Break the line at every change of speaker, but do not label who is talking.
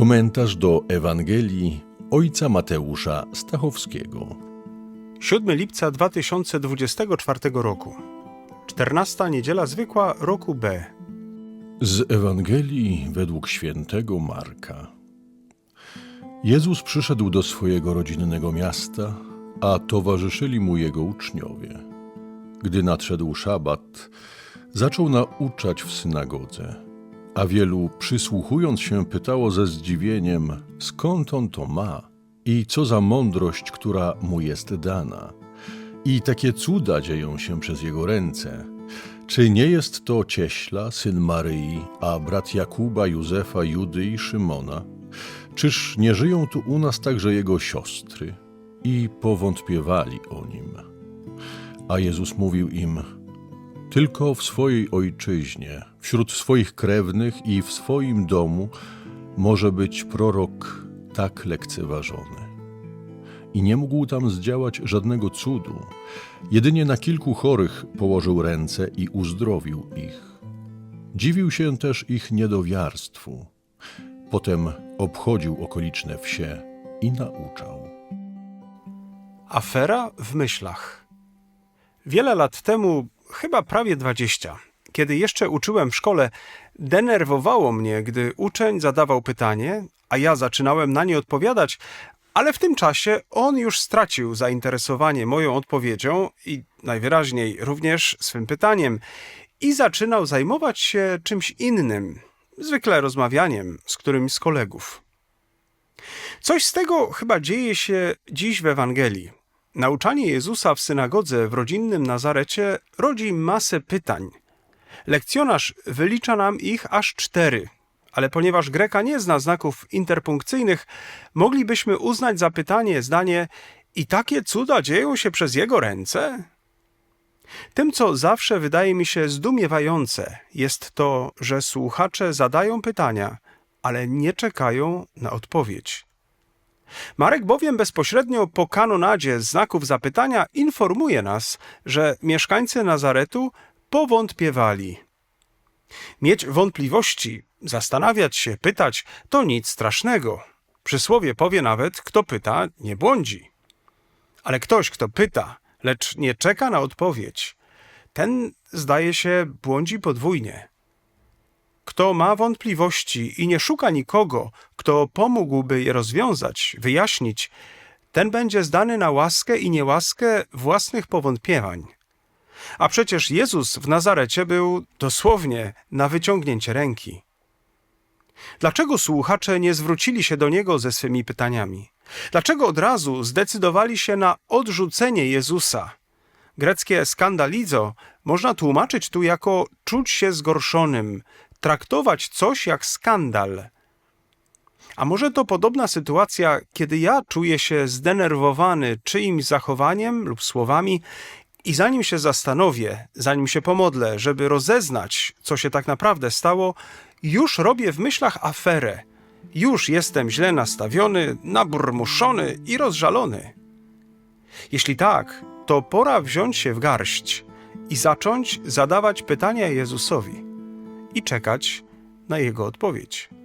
Komentarz do Ewangelii ojca Mateusza Stachowskiego.
7 lipca 2024 roku. 14 niedziela zwykła roku B.
Z Ewangelii według świętego Marka. Jezus przyszedł do swojego rodzinnego miasta, a towarzyszyli mu jego uczniowie. Gdy nadszedł szabat, zaczął nauczać w synagodze, a wielu przysłuchując się pytało ze zdziwieniem, skąd on to ma i co za mądrość, która mu jest dana. I takie cuda dzieją się przez jego ręce. Czy nie jest to cieśla, syn Maryi, a brat Jakuba, Józefa, Judy i Szymona? Czyż nie żyją tu u nas także jego siostry? I powątpiewali o nim. A Jezus mówił im: Tylko w swojej ojczyźnie, wśród swoich krewnych i w swoim domu może być prorok tak lekceważony. I nie mógł tam zdziałać żadnego cudu. Jedynie na kilku chorych położył ręce i uzdrowił ich. Dziwił się też ich niedowiarstwu. Potem obchodził okoliczne wsie i nauczał.
Afera w myślach. Wiele lat temu, chyba prawie 20, kiedy jeszcze uczyłem w szkole, denerwowało mnie, gdy uczeń zadawał pytanie, a ja zaczynałem na nie odpowiadać, ale w tym czasie on już stracił zainteresowanie moją odpowiedzią i najwyraźniej również swym pytaniem i zaczynał zajmować się czymś innym, zwykle rozmawianiem z którymś z kolegów. Coś z tego chyba dzieje się dziś w Ewangelii. Nauczanie Jezusa w synagodze w rodzinnym Nazarecie rodzi masę pytań. Lekcjonarz wylicza nam ich aż cztery, ale ponieważ Greka nie zna znaków interpunkcyjnych, moglibyśmy uznać za pytanie zdanie i takie cuda dzieją się przez jego ręce? Tym, co zawsze wydaje mi się zdumiewające, jest to, że słuchacze zadają pytania, ale nie czekają na odpowiedź. Marek bowiem bezpośrednio po kanonadzie znaków zapytania informuje nas, że mieszkańcy Nazaretu powątpiewali. Mieć wątpliwości, zastanawiać się, pytać to nic strasznego. Przysłowie powie nawet, kto pyta, nie błądzi. Ale ktoś, kto pyta, lecz nie czeka na odpowiedź, ten, zdaje się, błądzi podwójnie. Kto ma wątpliwości i nie szuka nikogo, kto pomógłby je rozwiązać, wyjaśnić, ten będzie zdany na łaskę i niełaskę własnych powątpiewań. A przecież Jezus w Nazarecie był dosłownie na wyciągnięcie ręki. Dlaczego słuchacze nie zwrócili się do niego ze swymi pytaniami? Dlaczego od razu zdecydowali się na odrzucenie Jezusa? Greckie skandalizo można tłumaczyć tu jako czuć się zgorszonym, traktować coś jak skandal. A może to podobna sytuacja, kiedy ja czuję się zdenerwowany czyimś zachowaniem lub słowami i zanim się zastanowię, zanim się pomodlę, żeby rozeznać, co się tak naprawdę stało, już robię w myślach aferę. Już jestem źle nastawiony, naburmuszony i rozżalony. Jeśli tak, to pora wziąć się w garść i zacząć zadawać pytania Jezusowi i czekać na Jego odpowiedź.